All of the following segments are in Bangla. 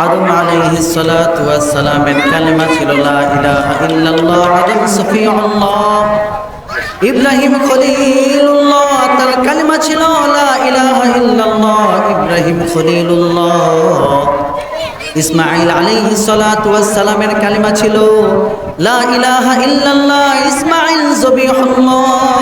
আদম আলাইহিস সালাতু ওয়াস সালামের কালেমা ছিল, লা ইলাহা ইল্লাল্লাহ আদম সফিউল্লাহ। ইব্রাহিম খলিলুল্লাহ, তার কালেমা ছিল, লা ইলাহা ইল্লাল্লাহ, ইব্রাহিম খলিলুল্লাহ। ইসমাইল আলাইহিস সালাতু ওয়াস সালামের কালেমা ছিল, লা ইলাহা ইল্লাল্লাহ ইসমাইল জবিহুল্লাহ।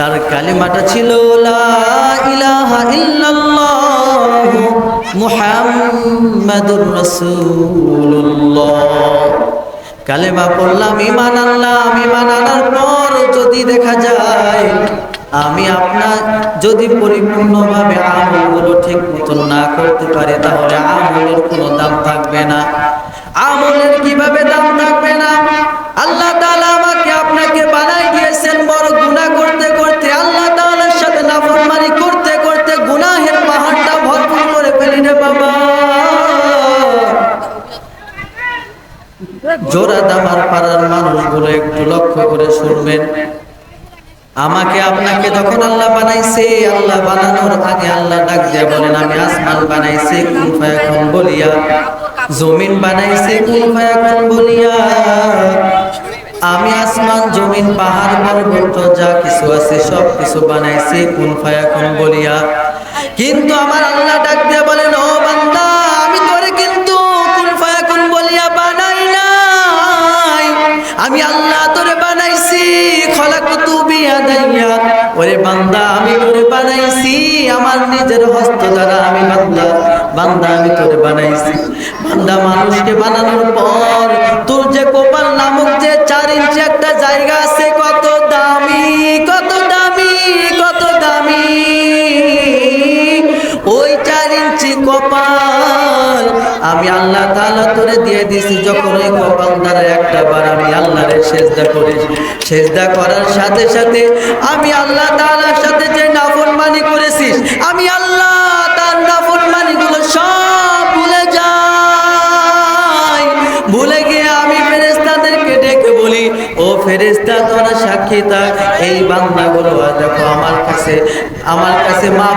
তার কালিমাটা ছিল কালেমা পড়লাম ইমান আনলাম ইমান আনার পর যদি দেখা যায় আমি আপনার, যদি পরিপূর্ণভাবে আমলগুলো ঠিক মতন না করতে পারি, তাহলে আমলের জোড়া দামার পাড়ার মানুষগুলো একটু লক্ষ্য করে শুনবেন। আমাকে আপনাকে যখন আল্লাহ বানাইছে, আল্লাহ বানানোর আগে আল্লাহ ডাক দিয়া বলেন, আমি আসমান বানাইছি কুন ফায়াকুন বলিয়া, জমিন বানাইছি কুন ফায়াকুন বলিয়া। আমি আসমান, জমিন, পাহাড়, পর্বত, যা কিছু আছে সব কিছু বানাইছি কুন ফায়াকুন বলিয়া। কিন্তু আমার আল্লাহ ডাক দিয়া বলেন খলাকতু ওরে বান্দা, আমি তোরে বানাইছি, আমার নিজের হস্ত দ্বারা আমি বান্দা বান্দা, আমি তোরে বানাইছি। বান্দা, মানুষকে বানানোর পর তোর যে কপাল নামক যে চার ইঞ্চি একটা জায়গা আছে, কত দামি কত দামি কত দামি। ওই চার ইঞ্চি কপাল আমি আল্লাহ তাআলা তোরে দিয়ে দিছি, যখন ওই কপাল দ্বারা একটা বার আমি আল্লাহরে সেজদা করি। সেজদা করার সাথে সাথে আমি আল্লাহ তাআলার সাথে যে নাফরমানি করেছিস আমি আল্লাহ তার নাফরমানি গুলো সব ভুলে যাই। ভুলে গিয়ে আমি ফেরেশতাদেরকে ডেকে বলি, ও ফেরেশতা, তোরা সাক্ষী থাক, এই বান্দাগুলো দেখো আমার কাছে আমার কাছে মা